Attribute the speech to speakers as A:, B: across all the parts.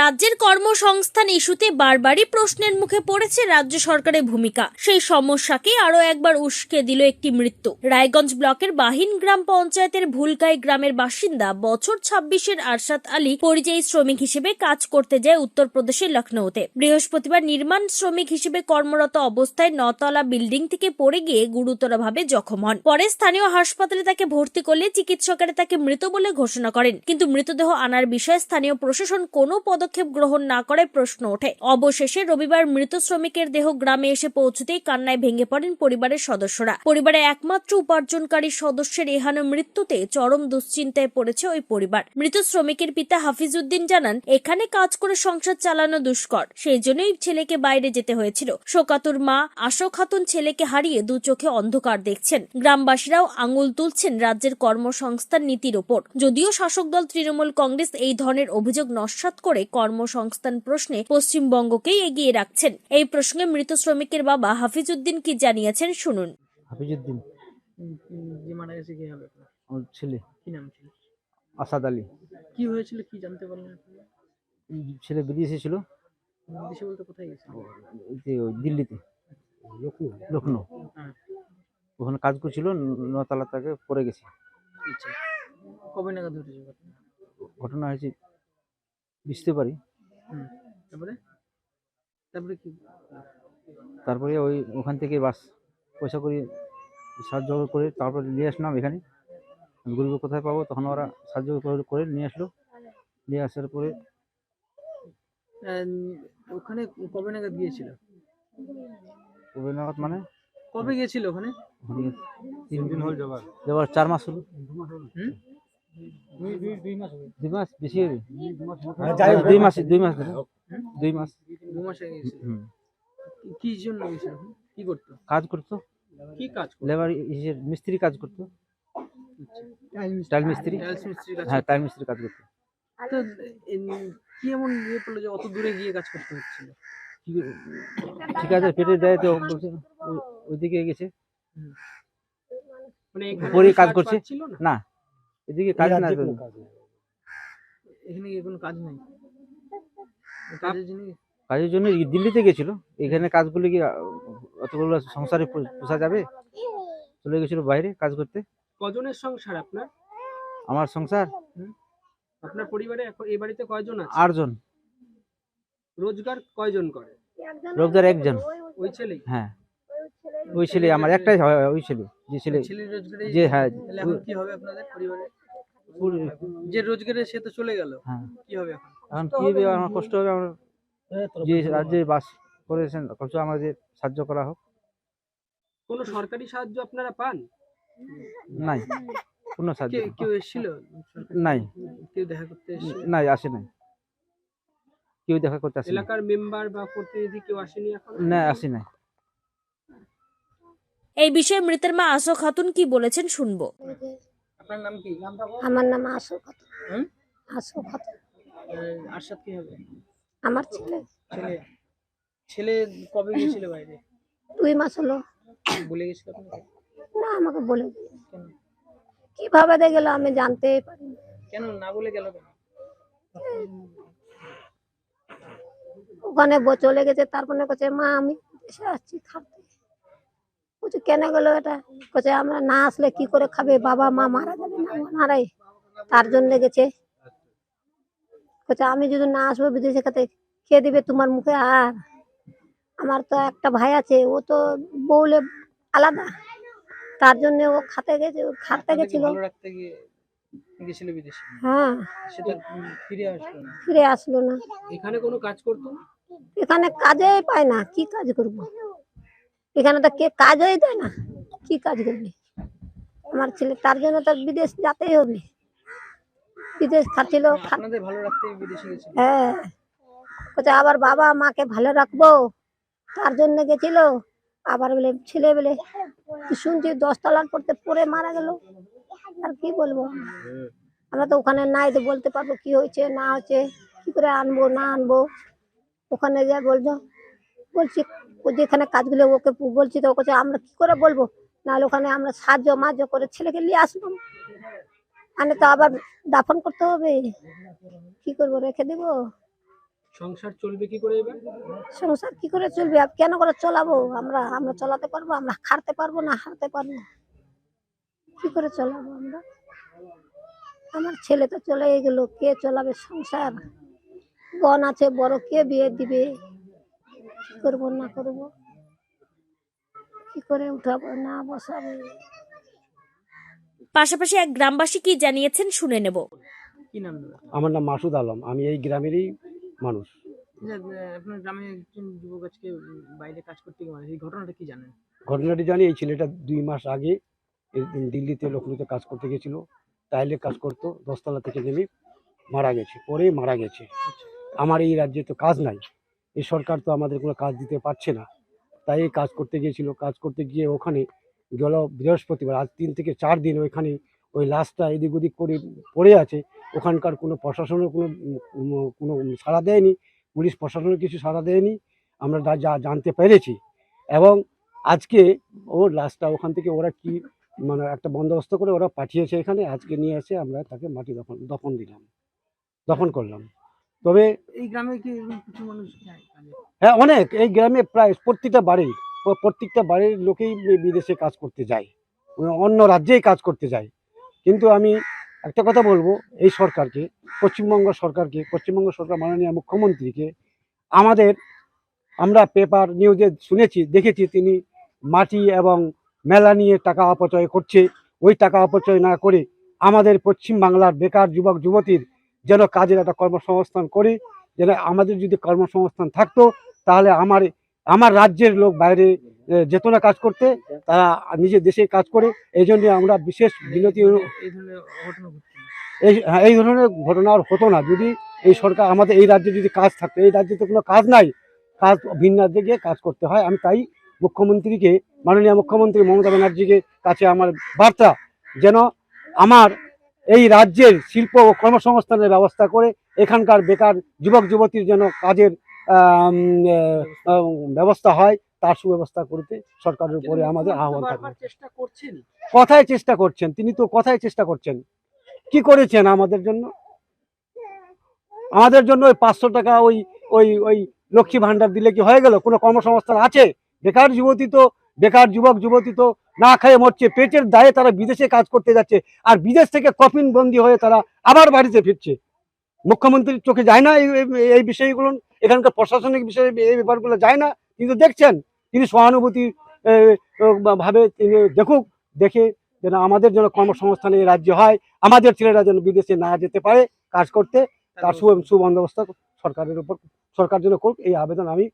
A: রাজ্যের কর্মসংস্থান ইস্যুতে বারবারই প্রশ্নের মুখে পড়েছে রাজ্য সরকারের ভূমিকা। সেই সমস্যাকে আরও একবার উস্কে দিল একটি মৃত্যু। রায়গঞ্জ ব্লকের বাহিন গ্রাম পঞ্চায়েতের ভুলকাই গ্রামের বাসিন্দা বছর ছাব্বিশের আরশাদ আলী পরিযায়ী শ্রমিক হিসেবে কাজ করতে যায় উত্তরপ্রদেশের লখনৌতে। বৃহস্পতিবার নির্মাণ শ্রমিক হিসেবে কর্মরত অবস্থায় নতলা বিল্ডিং থেকে পড়ে গিয়ে গুরুতরভাবে জখম হন। পরে স্থানীয় হাসপাতালে তাকে ভর্তি করলে চিকিৎসকেরা তাকে মৃত বলে ঘোষণা করেন। কিন্তু মৃতদেহ আনার বিষয়ে স্থানীয় প্রশাসন কোনো পদক্ষেপ গ্রহণ না করে প্রশ্ন ওঠে। অবশেষে রবিবার মৃত শ্রমিকের দেহ গ্রামে এসে পৌঁছতেই কান্নায় ভেঙে পড়েন পরিবারের সদস্যরা। পরিবারে একমাত্র উপার্জনকারী সদস্যের এহানো মৃত্যুতে চরম দুশ্চিন্তায় পড়েছে ওই পরিবার। মৃত শ্রমিকের পিতা হাফিজউদ্দিন জানান, এখানে কাজ করে সংসার চালানো দুষ্কর। সেই জন্যই ছেলেকে বাইরে যেতে হয়েছিল। শোকাতুর মা আশো খাতুন ছেলেকে হারিয়ে দু চোখে অন্ধকার দেখছেন। গ্রামবাসীরাও আঙুল তুলছেন রাজ্যের কর্মসংস্থান নীতির ওপর। যদিও শাসক দল তৃণমূল কংগ্রেস এই ধরনের অভিযোগ নস্যাৎ করে কর্মসংস্থান প্রশ্নে পশ্চিমবঙ্গকেই এগিয়ে রাখছেন। এই প্রসঙ্গে মৃত শ্রমিকের বাবা হাফিজউদ্দিন কি জানিয়েছেন শুনুন।
B: উম, যে মারা গেছে কি হবে? আপনার
C: আমার ছেলে।
B: কি নাম ছিল?
C: আসাদ আলী।
B: কি হয়েছিল কি জানতে পারলেন আপনি?
C: ছেলে বেরিয়ে এসেছিল
B: দেশে বলতে কোথায় গেছে?
C: ওই যে ওই দিল্লিতে। লখনৌ
B: হ্যাঁ।
C: ওখানে কাজ করছিল নতলা থেকে পড়ে গেছে।
B: আচ্ছা। কবে নাগাদ ঘটেছে ঘটনা
C: হয়েছে বুঝতে পারি।
B: তারপরে? তারপরে কি?
C: তারপরে ওই ওখান থেকে বাস পয়সা করে সাহায্য করে তারপরে নিয়ে আসলাম এখানে। আমি গরিব কোথায় পাবো? তখন ওরা সাহায্য করে- করে নিয়ে আসলো। নিয়ে আসার পরে
B: ওখানে কবে নাগাদ গিয়েছিল?
C: কবে নাগাদ মানে?
B: কবে গিয়েছিল ওখানে?
C: ওখানে তিন দিন হল যাবার যাবার চার মাস হলো। দুই মাস বেশি হবে? হ্যাঁ, দুই মাস দুই মাস দুই মাস।
B: দু মাস আগে কি জন্য কি করতো?
C: কাজ করতো?
B: কি কাজ
C: লেবার মিস্ত্রি কাজ করতো। টাইল মিস্ত্রি? হ্যাঁ টাইল মিস্ত্রি কাজ করতো।
B: তো কি এমন ইয়ে পড়ল যে অত দূরে গিয়ে কাজ করতে হচ্ছিল?
C: ঠিক- ঠিক আছে পেটে দেয় তো বলছে ওইদিকে গেছে।
B: মানে
C: কাজ করছে?
B: ছিল না?
C: না এদিকে কাজ না তো।
B: এখানে কি কোনো কাজ নেই। কাজের জন্য
C: কাজের জন্য দিল্লিতে গেছিল। এখানে কাজগুলো কি অতগুলো সংসারে পোষা যাবে? চলে গেছিল বাইরে কাজ করতে।
B: কজনের সংসার আপনার?
C: আমার সংসার?
B: আপনার পরিবারে এখন এই বাড়িতে কয়জন আছে?
C: আটজন।
B: রোজগার কয়জন করে?
C: রোজগার একজন।
B: ওই ছেলে
C: হ্যাঁ। ওই ছেলে আমার একটাই হয় ওই ছেলে যে ছেলে যে হ্যাঁ
B: কি হবে আপনাদের পরিবারে? যে রোজগারে সে তো চলে গেল
C: হ্যাঁ।
B: কি হবে এখন?
C: এখন কি হবে আমার কষ্ট হবে আমার যে রাজ্যে বাস করেছেন কষ্ট আমাদের সাহায্য করা হোক।
B: কোনো সরকারি সাহায্য আপনারা পান?
C: নাই কোনো সাহায্য
B: কেউ এসেছিল?
C: নাই।
B: কেউ দেখা করতে
C: নাই আসে নাই। কেউ দেখা করতে আসে
B: এলাকার মেম্বার বা প্রতিনিধি কেউ আসেনি এখন?
C: না আসে নাই।
A: এই বিষয়ে মৃতের মা আশো খাতুন কি বলেছেন শুনব।
B: আপনার নাম কি?
D: আমার নাম আশু খাতুন।
B: হুম?
D: আশু খাতুন।
B: আরশাদ কি হবে?
D: আমার ছেলে।
B: ছেলে? ছেলে কবে গিয়েছিল বাইরে?
D: দুই মাস হলো।
B: বলে গেছিল আপনাকে
D: না আমাকে বলে দিল।
B: কেন?
D: কীভাবে দিয়ে গেল আমি জানতেই পারি না।
B: কেন? না বলে গেল কেন?
D: ওখানে চলে গেছে তারপরে কাছে মা আমি দেশে আসছি থাকতে। বলছি কেন গেল এটা? কাছে আমরা না আসলে কি করে খাবে? বাবা মা মারা যাবে না মারাই। তার জন্য গেছে কাছে আমি যদি না আসব বিদেশে খাতে খেয়ে দিবে তোমার মুখে? আর আমার তো একটা ভাই আছে ও তো বউলে আলাদা। তার জন্য ও খাতে গেছে ও খাতে গেছিল। হ্যাঁ।
B: ফিরে আসলো না। এখানে কোনো কাজ করতো?
D: এখানে কাজেই পায় না কি কাজ করব? এখানে তো কে কাজই দেয় না। কি কাজ করবে? আমার ছেলে তার জন্য তার বিদেশ যেতেই হবে। বিদেশ খাচ্ছিল হ্যাঁ। বলছে আবার বাবা মাকে ভালো রাখব? তার জন্য গেছিল। আবার বলে ছেলে বলে শুনছি দশতলার পড়তে পরে মারা গেল। আর কি বলব? আমরা তো ওখানে নাই তো বলতে পারব কি হয়েছে না হয়েছে কি করে আনব না আনব? ওখানে যা বলছো বলছি ও যেখানে কাজগুলো ওকে বলছি তো ওকে আমরা কি করে বলব? নাহলে ওখানে আমরা সাহায্য মাহায্য করে ছেলেকে নিয়ে আসব। মানে তো আবার দাফন করতে হবে। কি করব রেখে দেবো?
B: সংসার চলবে কি করে এবার?
D: সংসার কি করে চলবে? কেন করে চলাবো? আমরা আমরা চলাতে পারব আমরা খাটতে পারব না হারতে পারব কি করে চলাবো আমরা? আমার ছেলে তো চলে গেল। কে চলাবে সংসার? বোন আছে বড় কে বিয়ে দিবে? কি করব না করব? কি করে উঠাবো? না বসাবো।
A: পাশাপাশি এক গ্রামবাসী কি জানিয়েছেন শুনে নেব।
B: কি নাম
E: আমার নাম মাসুদ আলম। আমি এই গ্রামেরই মানুষ।
B: আচ্ছা, আপনার গ্রামে একজন যুবক আজকে বাইরে কাজ করতে গিয়ে মারা গেছে। এই ঘটনাটা কি জানেন?
E: ঘটনাটি জানি এই ছেলেটা দুই মাস আগে দিল্লিতে লখনৌতে কাজ করতে গেছিল টাইলে কাজ করতো দশতলা থেকে নেমে মারা গেছে পরে মারা গেছে। আমার এই রাজ্যে তো কাজ নাই। এই সরকার তো আমাদের কোনো কাজ দিতে পারছে না। তাই এই কাজ করতে গিয়েছিল। কাজ করতে গিয়ে ওখানে গেল বৃহস্পতিবার, আজ তিন থেকে চার দিন ওইখানে ওই লাশটা এদিক ওদিক করে পড়ে আছে। ওখানকার কোনো প্রশাসনের কোনো কোনো সাড়া দেয়নি। পুলিশ প্রশাসনও কিছু সাড়া দেয়নি। আমরা যা- যা জানতে পেরেছি। এবং আজকে ওর লাশটা ওখান থেকে ওরা কি মানে একটা বন্দোবস্ত করে ওরা পাঠিয়েছে এখানে। আজকে নিয়ে এসে আমরা তাকে মাটি দফন দফন দিলাম। দফন করলাম। তবে
B: এই গ্রামে কি কিছু মানুষ
E: হ্যাঁ অনেক। এই গ্রামে প্রায় প্রত্যেকটা বাড়ি প্রত্যেকটা বাড়ির লোকেই বিদেশে কাজ করতে যায়। অন্য রাজ্যেই কাজ করতে যায়। কিন্তু আমি একটা কথা বলব এই সরকারকে পশ্চিমবঙ্গ সরকারকে পশ্চিমবঙ্গ সরকার মাননীয় মুখ্যমন্ত্রীকে আমাদের আমরা পেপার নিউজে শুনেছি দেখেছি তিনি মাটি এবং মেলা নিয়ে টাকা অপচয় করছে। ওই টাকা অপচয় না করে আমাদের পশ্চিম বাংলার বেকার যুবক যুবতীর যেন কাজের একটা কর্মসংস্থান করে যেন আমাদের যদি কর্মসংস্থান থাকতো তাহলে আমার আমার রাজ্যের লোক বাইরে যেত না কাজ করতে তারা নিজের দেশে কাজ করে এই জন্য আমরা বিশেষ বিনতি
B: এই
E: হ্যাঁ, এই ধরনের ঘটনা আর হতো না। যদি এই সরকার আমাদের এই রাজ্যে যদি কাজ থাকতো এই রাজ্যে তো কোনো কাজ নাই। কাজ ভিন্ন রাজ্যে গিয়ে কাজ করতে হয়। আমি তাই মুখ্যমন্ত্রীকে মাননীয় মুখ্যমন্ত্রী মমতা ব্যানার্জিকে কাছে আমার বার্তা যেন আমার এই রাজ্যের শিল্প ও কর্মসংস্থানের ব্যবস্থা করে এখানকার বেকার যুবক যুবতীর যেন কাজের ব্যবস্থা হয় তার সুব্যবস্থা করতে সরকারের উপরে আমাদের আহ্বান থাকবে।
B: চেষ্টা করছেন।
E: কথায় চেষ্টা করছেন তিনি তো কথায় চেষ্টা করছেন। কি করেছেন আমাদের জন্য? আমাদের জন্য ওই পাঁচশো টাকা ওই ওই ওই লক্ষ্মী ভান্ডার দিলে কি হয়ে গেল? কোনো কর্মসংস্থান আছে? বেকার যুবতী তো বেকার যুবক, যুবতী তো না খেয়ে মরছে, পেটের দায়ে তারা বিদেশে কাজ করতে যাচ্ছে, আর বিদেশ থেকে কফিন বন্দি হয়ে তারা আবার বাড়িতে ফিরছে। মুখ্যমন্ত্রীর চোখে যায় না এই বিষয়গুলো, এখানকার প্রশাসনিক বিষয়ে এই ব্যাপারগুলো যায় না, কিন্তু দেখছেন, তিনি সহানুভূতি ভাবে তিনি দেখুক, দেখে যেন আমাদের যেন কর্মসংস্থান এই রাজ্যে হয়, আমাদের ছেলেরা যেন বিদেশে না যেতে পারে কাজ করতে, তার সুবন্দোবস্ত সরকারের উপর, সরকার যেন করুক, এই আবেদন আমি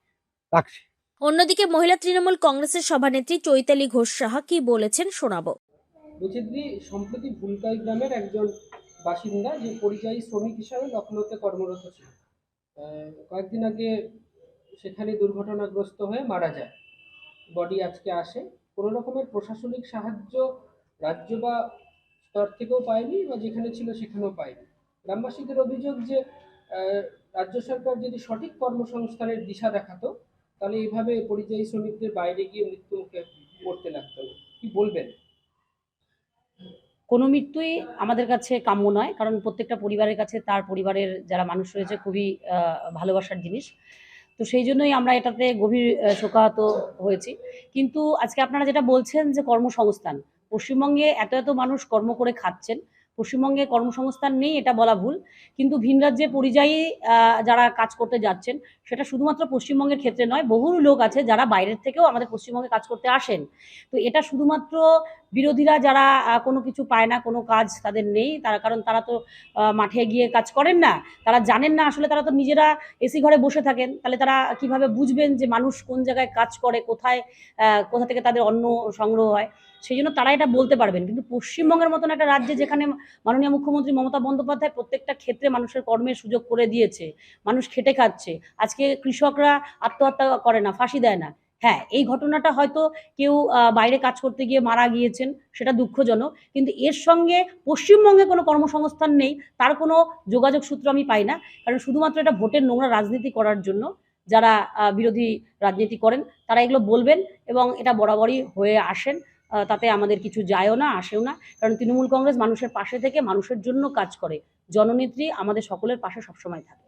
E: রাখছি।
A: অন্যদিকে মহিলা তৃণমূল কংগ্রেসের সভানেত্রী চৈতালি ঘোষ সাহা কি বলেছেন শোনাবো।
F: বলছি সম্প্রতি ভুলকাই গ্রামের একজন বাসিন্দা যে পরিযায়ী শ্রমিক হিসাবে লখনৌতে কর্মরত ছিল কয়েকদিন আগে সেখানে দুর্ঘটনাগ্রস্ত হয়ে মারা যায়। বডি আজকে আসে। কোনো রকমের প্রশাসনিক সাহায্য রাজ্য বা স্তর থেকেও পায়নি বা যেখানে ছিল সেখানেও পায়নি। গ্রামবাসীদের অভিযোগ যে রাজ্য সরকার যদি সঠিক কর্মসংস্থানের দিশা দেখাতো তাহলে এইভাবে পরিযায়ী শ্রমিকদের বাইরে গিয়ে মৃত্যুমুখে পড়তে লাগতো কি বলবেন?
G: কোনো মৃত্যুই আমাদের কাছে কাম্য নয়, কারণ প্রত্যেকটা পরিবারের কাছে তার পরিবারের যারা মানুষ রয়েছে খুবই ভালোবাসার জিনিস। তো সেই জন্যই আমরা এটাতে গভীর শোকাহত হয়েছি। কিন্তু আজকে আপনারা যেটা বলছেন যে কর্মসংস্থান, পশ্চিমবঙ্গে এত এত মানুষ কর্ম করে খাচ্ছেন পশ্চিমবঙ্গে কর্মসংস্থান নেই, এটা বলা ভুল। কিন্তু ভিন রাজ্যে পরিযায়ী যারা কাজ করতে যাচ্ছেন, সেটা শুধুমাত্র পশ্চিমবঙ্গের ক্ষেত্রে নয়, বহু লোক আছে যারা বাইরের থেকেও আমাদের পশ্চিমবঙ্গে কাজ করতে আসেন। তো এটা শুধুমাত্র বিরোধীরা যারা কোনো কিছু পায় না, কোনো কাজ তাদের নেই, তারা, কারণ তারা তো মাঠে গিয়ে কাজ করেন না। তারা জানেন না আসলে তারা তো নিজেরা এসি ঘরে বসে থাকেন। তাহলে তারা কীভাবে বুঝবেন যে মানুষ কোন জায়গায় কাজ করে, কোথায় কোথা থেকে তাদের অন্ন সংগ্রহ হয়? সেই জন্য তারা এটা বলতে পারবেন। কিন্তু পশ্চিমবঙ্গের মতন একটা রাজ্যে যেখানে মাননীয় মুখ্যমন্ত্রী মমতা বন্দ্যোপাধ্যায় প্রত্যেকটা ক্ষেত্রে মানুষের কর্মের সুযোগ করে দিয়েছে, মানুষ খেটে খাচ্ছে, আজকে কৃষকরা আত্মহত্যা করে না, ফাঁসি দেয় না। হ্যাঁ এই ঘটনাটা হয়তো কেউ বাইরে কাজ করতে গিয়ে মারা গিয়েছেন, সেটা দুঃখজনক। কিন্তু এর সঙ্গে পশ্চিমবঙ্গে কোনো কর্মসংস্থান নেই, তার কোনো যোগাযোগ সূত্র আমি পাই না। কারণ শুধুমাত্র এটা ভোটের নোংরা রাজনীতি করার জন্য যারা বিরোধী রাজনীতি করেন, তারা এগুলো বলবেন এবং এটা বরাবরই হয়ে আসেন। তাতে আমাদের কিছু যায়ও না, আসেও না। কারণ তৃণমূল কংগ্রেস মানুষের পাশে থেকে মানুষের জন্য কাজ করে। জননেত্রী আমাদের সকলের পাশে সবসময় থাকে।